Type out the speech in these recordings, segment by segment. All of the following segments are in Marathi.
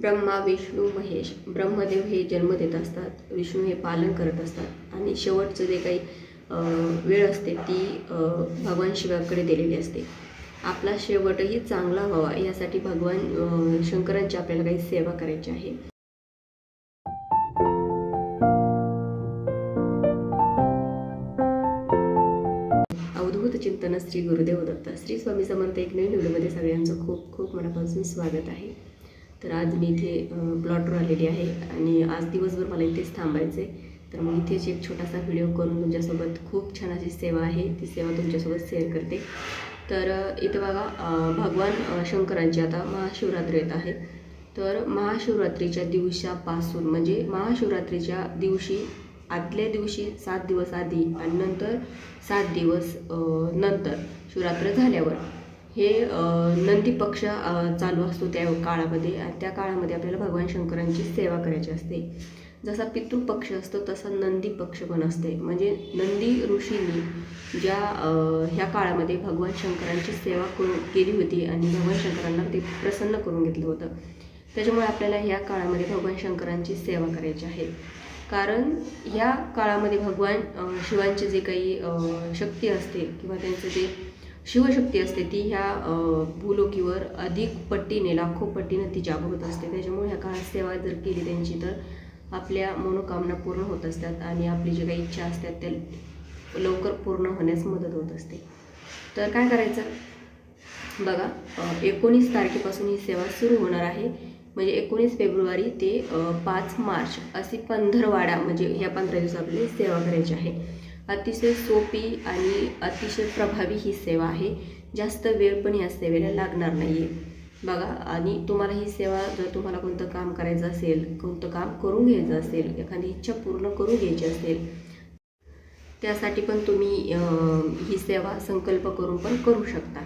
ब्रह्मा विष्णू महेश ब्रह्मदेव हे जन्म देत असतात. विष्णू हे पालन करत असतात. आणि शेवटचं जे काही वेळ असते ती भगवान शिवाकडे दिलेली असते. आपला शेवटही चांगला व्हावा यासाठी भगवान शंकरांची आपल्याला काही सेवा करायची आहे. अवधूत चिंतन श्री गुरुदेव दत्त श्री स्वामी समर्थ एक नवीन व्हिडिओमध्ये सगळ्यांचं खूप खूप मनापासून स्वागत आहे. तर आज मी इथे प्लॉटवर आलेली आहे आणि आज दिवसभर मला इथेच थांबायचं आहे तर मग इथेच एक छोटासा व्हिडिओ करून तुमच्यासोबत खूप छान अशी सेवा आहे ती सेवा तुमच्यासोबत शेअर करते. तर इथं बघा भगवान शंकरांची आता महाशिवरात्री येत आहे. तर महाशिवरात्रीच्या दिवसापासून म्हणजे महाशिवरात्रीच्या दिवशी आदल्या दिवशी सात दिवस आधी आणि नंतर सात दिवस नंतर शिवरात्र झाल्यावर हे नंदीपक्ष नंदी पक्ष चालू असतो त्या काळामध्ये. आणि त्या काळामध्ये आपल्याला भगवान शंकरांची सेवा करायची असते. जसा पितृपक्ष असतो तसा नंदी पक्ष पण असते. म्हणजे नंदी ऋषींनी ज्या ह्या काळामध्ये भगवान शंकरांची सेवा करून केली होती आणि भगवान शंकरांना ते प्रसन्न करून घेतलं होतं. त्याच्यामुळे आपल्याला ह्या काळामध्ये भगवान शंकरांची सेवा करायची आहे. कारण ह्या काळामध्ये भगवान शिवांचे शिवांची जे काही शक्ती असते किंवा त्यांचं जे शिवशक्ती असते ती ह्या भूलोकीवर अधिक पट्टीने लाखो पट्टीने ती जागृत असते. त्याच्यामुळे ह्या काळात सेवा जर केली त्यांची तर आपल्या मनोकामना पूर्ण होत असतात आणि आपली जे काही इच्छा असतात त्या लवकर पूर्ण होण्यास मदत होत असते. तर काय करायचं? बघा एकोणीस तारखेपासून ही सेवा सुरू होणार आहे. म्हणजे एकोणीस फेब्रुवारी ते पाच मार्च असे पंधरवाडा म्हणजे ह्या पंधरा दिवस आपली सेवा करायची आहे. अतिशय सोपी आणि अतिशय प्रभावी ही सेवा आहे. जास्त वेळ पण या सेवेला लागणार नाही आहे बघा आणि तुम्हाला ही सेवा जर तुम्हाला कोणतं काम करायचं असेल कोणतं काम करून घ्यायचं असेल एखादी इच्छा पूर्ण करून घ्यायची असेल त्यासाठी पण तुम्ही ही सेवा संकल्प करून पण करू शकता.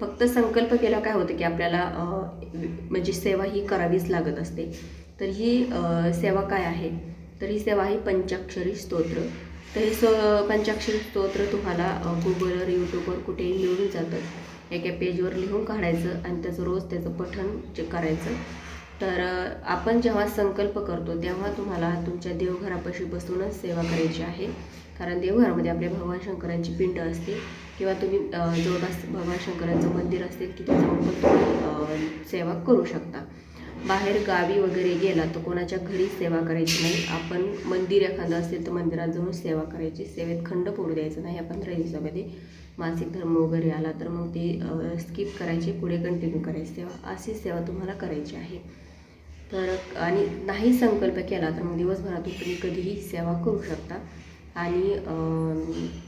फक्त संकल्प केला काय होतं की आपल्याला म्हणजे सेवा ही करावीच लागत असते. तर ही सेवा काय आहे? तर ही सेवा आहे पंचाक्षरी स्तोत्र. तर हे स पंचाक्षरी स्तोत्र तुम्हाला गुगलवर यूट्यूबवर कुठेही मिळून जातं. एका पेजवर लिहून काढायचं आणि त्याचं रोज त्याचं पठण जे करायचं. तर आपण जेव्हा संकल्प करतो तेव्हा तुम्हाला तुमच्या देवघरापाशी बसूनच सेवा करायची आहे. कारण देवघरामध्ये आपल्या भगवान शंकरांची पिंड असते किंवा तुम्ही जवळपास भगवान शंकरांचं मंदिर असेल की जाऊन पण तुम्ही सेवा करू शकता. बाहेर गावी वगैरे गेला तर कोणाच्या घरी सेवा करायची नाही. आपण मंदिर एखादं असेल तर मंदिरात जाऊन सेवा करायची. सेवेत खंड पडू द्यायचं नाही. या पंधरा दिवसामध्ये मासिक धर्म वगैरे आला तर मग ते स्किप करायचे पुढे कंटिन्यू करायची. सेवा अशी सेवा तुम्हाला करायची आहे. तर आणि नाही संकल्प केला तर मग दिवसभरातून तुम्ही कधीही सेवा करू शकता. आणि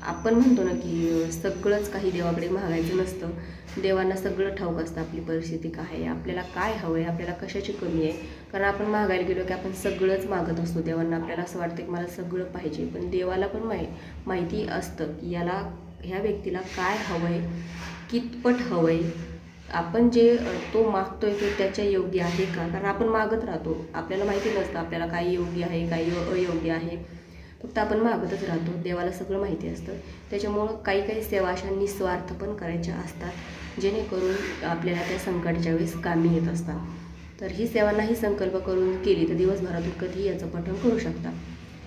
आपण म्हणतो ना की सगळंच काही देवाकडे मागायचं नसतं. देवांना सगळं ठाऊक असतं आपली परिस्थिती काय आहे आपल्याला काय हवं आहे आपल्याला कशाची कमी आहे. कारण आपण मागायला गेलो की आपण सगळंच मागत असतो. देवांना आपल्याला असं वाटतं की मला सगळं पाहिजे पण देवाला पण माहि माहिती असतं की याला ह्या व्यक्तीला काय हवं आहे कितपट हवं आहे आपण जे तो तो मागतोय ते त्याच्या योग्य आहे का? कारण आपण मागत राहतो. आपल्याला माहिती नसतं आपल्याला काय योग्य आहे काय अयोग्य आहे. फक्त आपण मागतच राहतो. देवाला सगळं माहिती असतं. त्याच्यामुळं काही काही सेवा अशा निस्वार्थ पण करायच्या असतात जेणेकरून आपल्याला त्या संकटाच्या वेळेस कामी येत असतात. तर ही सेवा नाही संकल्प करून केली तर दिवसभरातून कधीही याचं पठण करू शकता.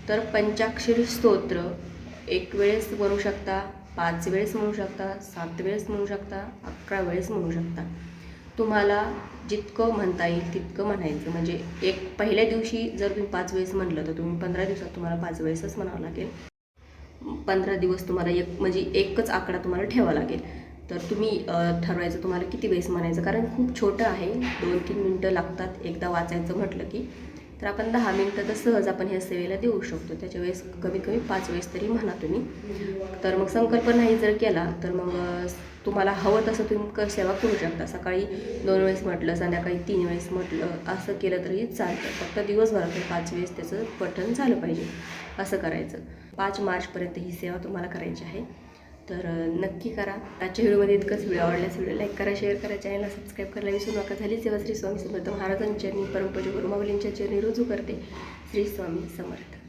तर पंचाक्षरी स्तोत्र एक वेळेस म्हणू शकता पाच वेळेस म्हणू शकता सात वेळेस म्हणू शकता अकरा वेळेस म्हणू शकता. तुम्हाला जितकं म्हणता येईल तितकं म्हणायचं. म्हणजे एक पहिल्या दिवशी जर तुम्ही पाच वेळेस म्हणलं तर तुम्ही पंधरा दिवसात तुम्हाला पाच वेळेसच म्हणावं लागेल. पंधरा दिवस तुम्हाला एक म्हणजे एकच आकडा तुम्हाला ठेवा लागेल. तर तुम्ही ठरवायचं तुम्हाला किती वेळेस म्हणायचं. कारण खूप छोटं आहे. दोन तीन मिनटं लागतात. एकदा वाचायचं म्हटलं की तर आपण दहा मिनटं तर सहज आपण ह्या सेवेला देऊ शकतो. त्याच्या वेळेस कमीत कमी पाच वेळेस तरी म्हणा तुम्ही. तर मग संकल्प नाही जर केला तर मग तुम्हाला हवं तसं तुम्ही क सेवा करू शकता. सकाळी दोन वेळेस म्हटलं संध्याकाळी तीन वेळेस म्हटलं असं केलं तरी चालतं. फक्त दिवसभरात पाच वेळेस त्याचं पठण झालं पाहिजे असं करायचं. पाच मार्चपर्यंत ही सेवा तुम्हाला करायची आहे. तर नक्की करा. आजच्या व्हिडिओमध्ये इतकंच. व्हिडिओ आवडल्यास व्हिडिओ लाईक करा शेअर करा चॅनलला सबस्क्राईब करायला विसरू नका. झाली सेवा श्री स्वामी समर्थ महाराजांच्या चरणी परमपूज गुरुमावलींच्या चरणी रुजू करते श्री स्वामी समर्थ.